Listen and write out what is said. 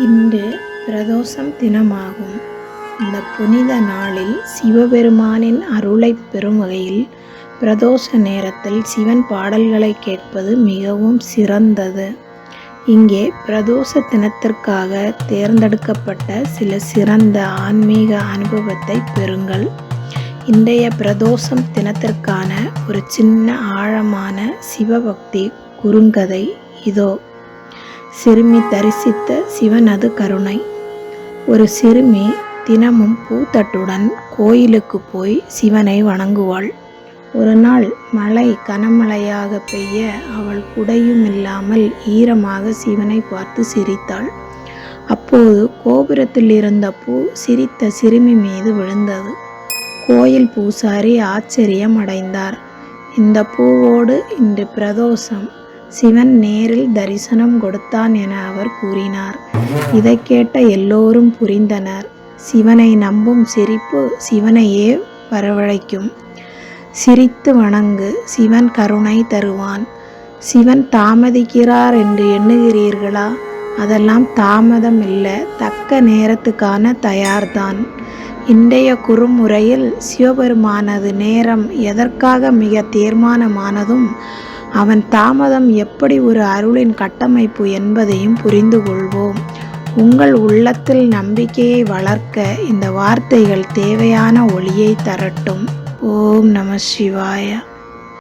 இன்று பிரதோஷம் தினமாகும். இந்த புனித நாளில் சிவபெருமானின் அருளைப் பெறும் வகையில் பிரதோஷ நேரத்தில் சிவன் பாடல்களை கேட்பது மிகவும் சிறந்தது. இங்கே பிரதோஷ தினத்திற்காக தேர்ந்தெடுக்கப்பட்ட சில சிறந்த ஆன்மீக அனுபவத்தை பெறுங்கள். இன்றைய பிரதோஷம் தினத்திற்கான ஒரு சின்ன ஆழமான சிவபக்தி குறுங்கதை இதோ. சிறுமி தரிசித்த சிவனது கருணை. ஒரு சிறுமி தினமும் பூத்தட்டுடன் கோயிலுக்கு போய் சிவனை வணங்குவாள். ஒரு நாள் மழை கனமழையாக பெய்ய அவள் குடையும் இல்லாமல் ஈரமாக சிவனை பார்த்து சிரித்தாள். அப்போது கோபுரத்தில் இருந்த பூ சிரித்த சிறுமி மீது விழுந்தது. கோயில் பூசாரி ஆச்சரியம் அடைந்தார். இந்த பூவோடு இன்று பிரதோஷம். சிவன் நேரில் தரிசனம் கொடுத்தான் என அவர் கூறினார். இதை கேட்ட எல்லோரும் புரிந்தனர். சிவனை நம்பும் சிரிப்பு சிவனையே வரவழைக்கும். சிரித்து வணங்கு சிவன் கருணை தருவான். சிவன் தாமதிக்கிறார் என்று எண்ணுகிறீர்களா? அதெல்லாம் தாமதம் இல்லை தக்க நேரத்துக்கான தயார்தான். இன்றைய குறுமுறையில் சிவபெருமானது நேரம் எதற்காக மிக தீர்மானமானதும் அவன் தாமதம் எப்படி ஒரு அருளின் கட்டமைப்பு என்பதையும் புரிந்து கொள்வோம் உங்கள் உள்ளத்தில் நம்பிக்கையை வளர்க்க இந்த வார்த்தைகள் தேவையான ஒளியை தரட்டும். ஓம் நம சிவாய.